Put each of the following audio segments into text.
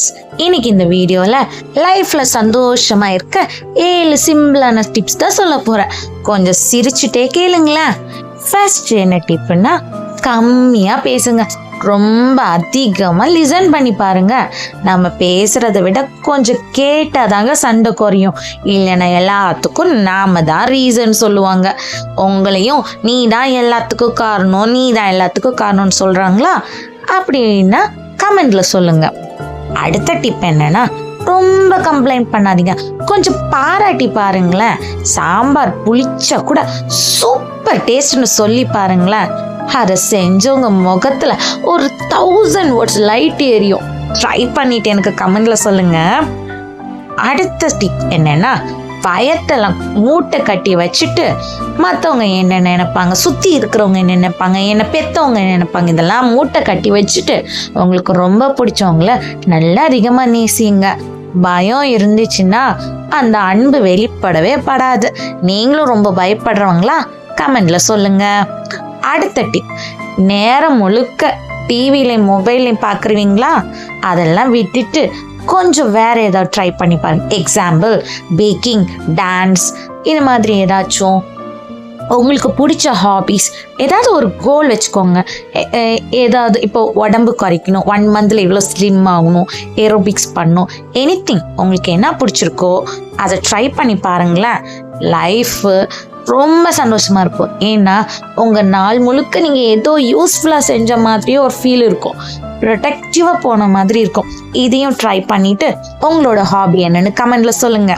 Friends இன்னைக்கு இந்த வீடியோவில் லைஃப்பில் சந்தோஷமாக இருக்க ஏழு சிம்பிளான டிப்ஸ் தான் சொல்ல போகிறேன் கொஞ்சம் சிரிச்சுட்டே கேளுங்களேன். ஃபர்ஸ்ட் என்ன டிப்புன்னா கம்மியாக பேசுங்க. ரொம்ப அதிகமாக லிசன் பண்ணி பாருங்க. நம்ம பேசுகிறத விட கொஞ்சம் கேட்டால் தாங்க சண்டை குறையும். இல்லைன்னா எல்லாத்துக்கும் நாம தான் ரீசன் சொல்லுவாங்க. உங்களையும் நீ தான் எல்லாத்துக்கும் காரணம் நீ தான் எல்லாத்துக்கும் காரணம்னு சொல்கிறாங்களா அப்படின்னா கமெண்ட்ல சொல்லுங்கள் அடுத்த டிப் என்னன்னா ரொம்ப கம்ப்ளைண்ட் பண்ணாதீங்க. கொஞ்சம் பாராட்டி பாருங்களேன். சாம்பார் புளிச்சா கூட சூப்பர் டேஸ்ட்னு சொல்லி பாருங்களேன். அதை செஞ்சவங்க முகத்துல ஒரு தௌசண்ட் வாட்ஸ் லைட் எரியும். ட்ரை பண்ணிட்டு எனக்கு கமெண்ட்ல சொல்லுங்க. அடுத்த டிப் என்னன்னா பயத்தெல்லாம் மூட்டை கட்டி வச்சுட்டு மற்றவங்க என்ன நினைப்பாங்க? சுற்றி இருக்கிறவங்க என்ன நினைப்பாங்க? என்னை பெற்றவங்க என்ன நினைப்பாங்க? இதெல்லாம் மூட்டை கட்டி வச்சுட்டு உங்களுக்கு ரொம்ப பிடிச்சவங்கள நல்லா அதிகமாக நேசிங்க. பயம் இருந்துச்சுன்னா அந்த அன்பு வெளிப்படவே படாது. நீங்களும் ரொம்ப பயப்படுறவங்களா கமெண்ட்ல சொல்லுங்க. அடுத்த டிப் நேரம் முழுக்க டிவிலையும் மொபைல்லையும் பார்க்குறீங்களா அதெல்லாம் விட்டுட்டு கொஞ்சம் வேற ஏதாவது ட்ரை பண்ணி பாருங்க. எக்ஸாம்பிள் பேக்கிங் டான்ஸ் இது மாதிரி ஏதாச்சும் உங்களுக்கு பிடிச்ச ஹாபீஸ் ஏதாவது ஒரு கோல் வச்சுக்கோங்க. ஏதாவது இப்போ உடம்பு குறைக்கணும் ஒன் மந்தில் இவ்வளோ ஸ்லிம் ஆகணும் ஏரோபிக்ஸ் பண்ணணும் எனிதிங் உங்களுக்கு என்ன பிடிச்சிருக்கோ அதை ட்ரை பண்ணி பாருங்களேன். லைஃபு ரொம்ப சந்தோஷமா இருக்கும். ஏன்னா உங்கள் நாள் முழுக்க நீங்கள் ஏதோ யூஸ்ஃபுல்லாக செஞ்ச மாதிரியே ஒரு ஃபீல் இருக்கும். ப்ரொடக்டிவாக போன மாதிரி இருக்கும். இதையும் ட்ரை பண்ணிட்டு உங்களோட ஹாபி என்னன்னு கமெண்ட்ல சொல்லுங்க.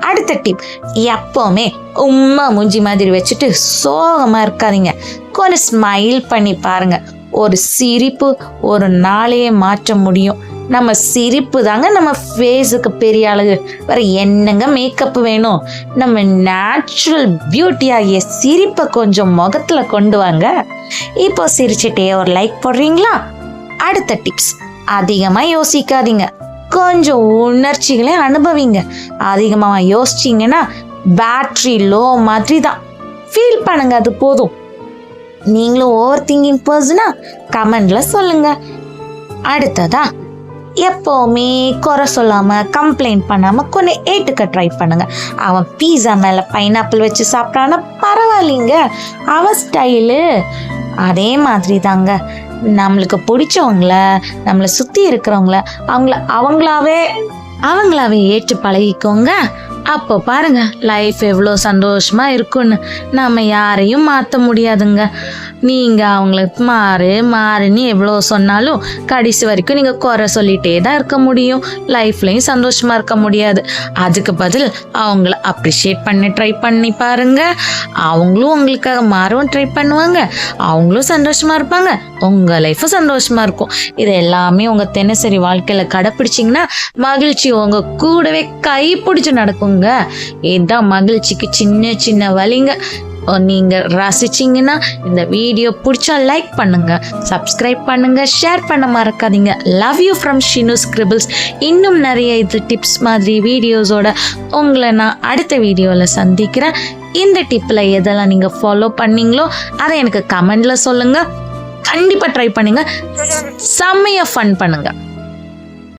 அடுத்த டிப் எப்பவுமே உம்மா மூஞ்சி மாதிரி வச்சுட்டு சோகமா இருக்காதீங்க. கொஞ்சம் ஸ்மைல் பண்ணி பாருங்க. ஒரு சிரிப்பு ஒரு நாளையே மாற்ற முடியும். நம்ம சிரிப்பு தாங்க நம்ம ஃபேஸுக்கு பெரிய அழகு. வேற என்னங்க மேக்கப் வேணும்? நம்ம நேச்சுரல் பியூட்டி ஆகிய சிரிப்பை கொஞ்சம் முகத்தில் கொண்டு வாங்க. இப்போ சிரிச்சுட்டே ஒரு லைக் போடுறீங்களா? அடுத்த டிப்ஸ் அதிகமாக யோசிக்காதீங்க. கொஞ்சம் உணர்ச்சிகளை அனுபவிங்க. அதிகமாக யோசிச்சீங்கன்னா பேட்ரி லோ மாதிரி தான் ஃபீல் பண்ணுங்க அது போதும். நீங்களும் ஓவர் திங்கிங் பர்சனா கமெண்ட்ல சொல்லுங்க. அடுத்ததா எப்போவுமே குறை சொல்லாமல் கம்ப்ளைண்ட் பண்ணாமல் கொஞ்சம் ஏட்டுக்க ட்ரை பண்ணுங்கள் அவன் பீஸா மேலே பைனாப்பிள் வச்சு சாப்பிட்டானா பரவாயில்லைங்க. அவன் ஸ்டைலு அதே மாதிரி தாங்க நம்மளுக்கு பிடிச்சவங்கள நம்மளை சுற்றி இருக்கிறவங்கள அவங்கள அவங்களாவே அவங்களாவே ஏற்று பழகிக்கோங்க. அப்போ பாருங்க லைஃப் எவ்வளோ சந்தோஷமா இருக்குன்னு நம்ம யாரையும் மாற்ற முடியாதுங்க. நீங்கள் அவங்களுக்கு மாறு மாறுன்னு எவ்வளோ சொன்னாலும் கடைசி வரைக்கும் நீங்கள் குறை சொல்லிட்டே தான் இருக்க முடியும். லைஃப்லையும் சந்தோஷமா இருக்க முடியாது. அதுக்கு பதில் அவங்கள அப்ரிஷியேட் பண்ண ட்ரை பண்ணி பாருங்க. அவங்களும் உங்களுக்காக மாறவும் ட்ரை பண்ணுவாங்க. அவங்களும் சந்தோஷமா இருப்பாங்க. உங்க லைஃப்பும் சந்தோஷமா இருக்கும். இது எல்லாமே உங்க தினசரி வாழ்க்கையில கடைப்பிடிச்சிங்கன்னா மகிழ்ச்சி உங்க கூடவே கை பிடிச்சு போங்க இதுதான் மகிழ்ச்சிக்கு சின்ன சின்ன வழிங்க. நீங்கள் ரசிச்சிங்கன்னா ரசிச்சீங்கன்னா இந்த வீடியோ பிடிச்சா லைக் பண்ணுங்க. சப்ஸ்கிரைப் பண்ணுங்க. ஷேர் பண்ண மறக்காதீங்க. Love you from Shinu scribbles இன்னும் நிறைய இது டிப்ஸ் மாதிரி வீடியோஸோட உங்களை நான் அடுத்த வீடியோவில் சந்திக்கிறேன். இந்த டிப்பில் எதெல்லாம் நீங்கள் ஃபாலோ பண்ணீங்களோ அதை எனக்கு கமெண்டில் சொல்லுங்கள் கண்டிப்பாக ட்ரை பண்ணுங்கள் செம்மையாக ஃபன் பண்ணுங்கள்